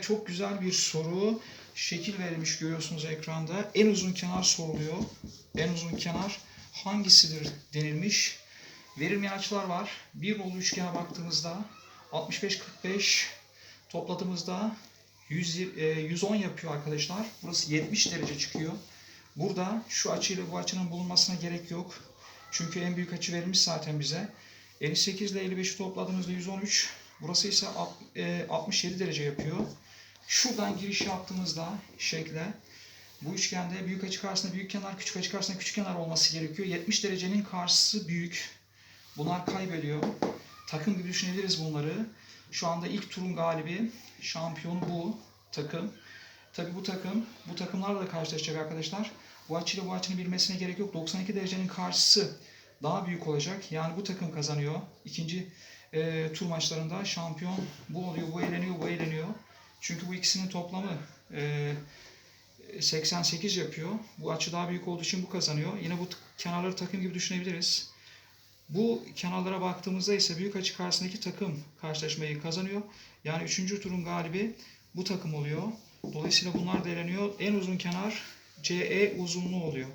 Çok güzel bir soru. Şekil verilmiş görüyorsunuz ekranda. En uzun kenar soruluyor. En uzun kenar hangisidir denilmiş. Verilmeyen açılar var. Bir nolu üçgene baktığımızda 65-45 topladığımızda 100, e, 110 yapıyor arkadaşlar. Burası 70 derece çıkıyor. Burada şu açıyla bu açının bulunmasına gerek yok. Çünkü en büyük açı verilmiş zaten bize. 58 ile 55'i topladığımızda 113. Burası ise alt- e, 67 derece yapıyor. Şuradan giriş yaptığımızda şekle bu üçgende büyük açı karşısında büyük kenar, küçük açı karşısında küçük kenar olması gerekiyor. 70 derecenin karşısı büyük. Bunlar kaybediyor. Takım gibi düşünebiliriz bunları. Şu anda ilk turun galibi, şampiyonu bu takım. Tabi bu takım, bu takımlarla da karşılaşacak arkadaşlar. Bu açıyla bu açının bilmesine gerek yok. 92 derecenin karşısı daha büyük olacak. Yani bu takım kazanıyor. İkinci e, tur maçlarında şampiyon bu oluyor, bu eğleniyor, bu eğleniyor. Çünkü bu ikisinin toplamı e, 88 yapıyor. Bu açı daha büyük olduğu için bu kazanıyor. Yine bu kenarları takım gibi düşünebiliriz. Bu kenarlara baktığımızda ise büyük açı karşısındaki takım karşılaşmayı kazanıyor. Yani 3. turun galibi bu takım oluyor. Dolayısıyla bunlar da eleniyor. En uzun kenar CE uzunluğu oluyor.